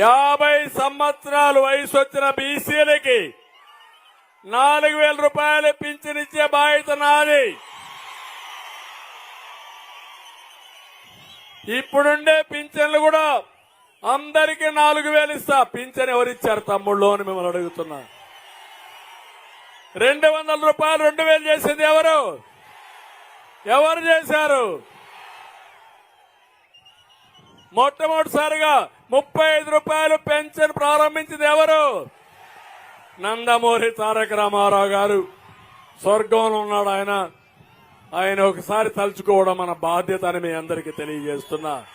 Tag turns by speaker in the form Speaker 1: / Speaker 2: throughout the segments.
Speaker 1: యాభై సంవత్సరాలు వయసు వచ్చిన బీసీలకి నాలుగు వేల రూపాయలు పింఛనిచ్చే బాధ్యత నాది. ఇప్పుడుండే పింఛన్లు కూడా అందరికీ నాలుగు వేలు ఇస్తా. పింఛన్ ఎవరిచ్చారు తమ్ముళ్ళు అని మిమ్మల్ని అడుగుతున్నా. రెండు వందల రూపాయలు రెండు వేలు చేసింది ఎవరు? ఎవరు చేశారు? మొట్టమొదటిసారిగా ముప్పై ఐదు రూపాయలు పెన్షన్ ప్రారంభించింది ఎవరు? నందమూరి తారక రామారావు గారు. స్వర్గంలో ఉన్నాడు ఆయన. ఆయన ఒకసారి తలుచుకోవడం మన బాధ్యత అని మీ అందరికీ తెలియజేస్తున్నా.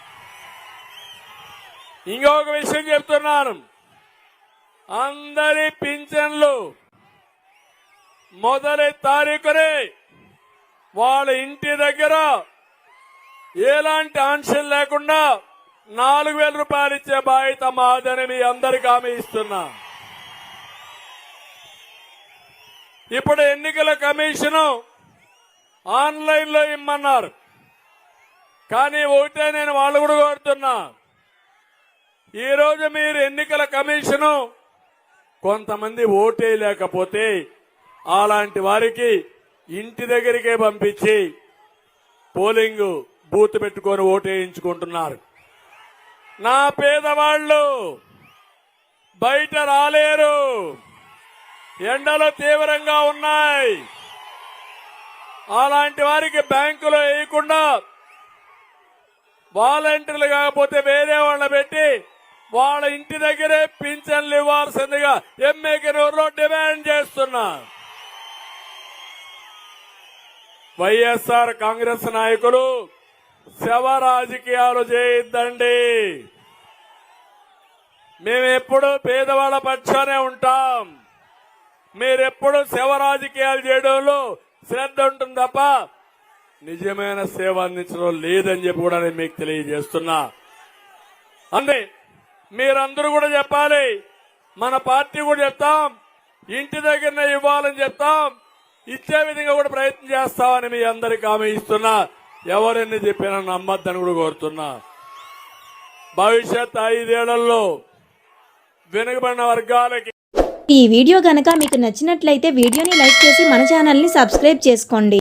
Speaker 1: ఇంకొక విషయం చెప్తున్నాను. అందరి పింఛన్లు మొదటి తారీఖునే వాళ్ళ ఇంటి దగ్గర ఎలాంటి ఆంక్షన్ లేకుండా నాలుగు వేల రూపాయలు ఇచ్చే బాధ్యత మాదని మీ అందరికి హామీ ఇస్తున్నా. ఇప్పుడు ఎన్నికల కమిషను ఆన్లైన్లో ఇమ్మన్నారు. కానీ ఒకటే నేను వాళ్ళు కూడా కోరుతున్నా. ఈరోజు మీరు ఎన్నికల కమిషను కొంతమంది ఓటే లేకపోతే అలాంటి వారికి ఇంటి దగ్గరికే పంపించి పోలింగ్ బూత్ పెట్టుకొని ఓటేయించుకుంటున్నారు. నా పేదవాళ్ళు బయట రాలేరు. ఎండలు తీవ్రంగా ఉన్నాయి. అలాంటి వారికి బ్యాంకులో వేయకుండా వాలంటీర్లు కాకపోతే వేరే వాళ్ళ పెట్టి వాళ్ళ ఇంటి దగ్గరే పింఛన్లు ఇవ్వాల్సిందిగా ఎంఏకే నూరులో డిమాండ్ చేస్తున్నా వైఎస్ఆర్ కాంగ్రెస్ నాయకులు శవ రాజకీయాలు చేయొద్దండి. మేమెప్పుడు పేదవాళ్ళ పక్షానే ఉంటాం. మీరెప్పుడు శవ రాజకీయాలు చేయడంలో శ్రద్ధ ఉంటుంది తప్ప నిజమైన సేవ అందించడం లేదని చెప్పి కూడా నేను మీకు తెలియజేస్తున్నా. అంతే మీరందరూ కూడా చెప్పాలి. మన పార్టీ కూడా చెప్తాం. ఇంటి దగ్గరనే ఇవ్వాలని చెప్తాం. ఇచ్చే విధంగా కూడా ప్రయత్నం చేస్తామని మీ అందరికి హామీ ఇస్తున్నా. ఎవరెన్ని చెప్పినా నమ్మద్దని కూడా కోరుతున్నా. భవిష్యత్ ఐదేళ్ళలో వెనుకబడిన వర్గాలకి
Speaker 2: ఈ వీడియో కనుక మీకు నచ్చినట్లయితే వీడియోని లైక్ చేసి మన ఛానల్ని సబ్స్క్రైబ్ చేసుకోండి.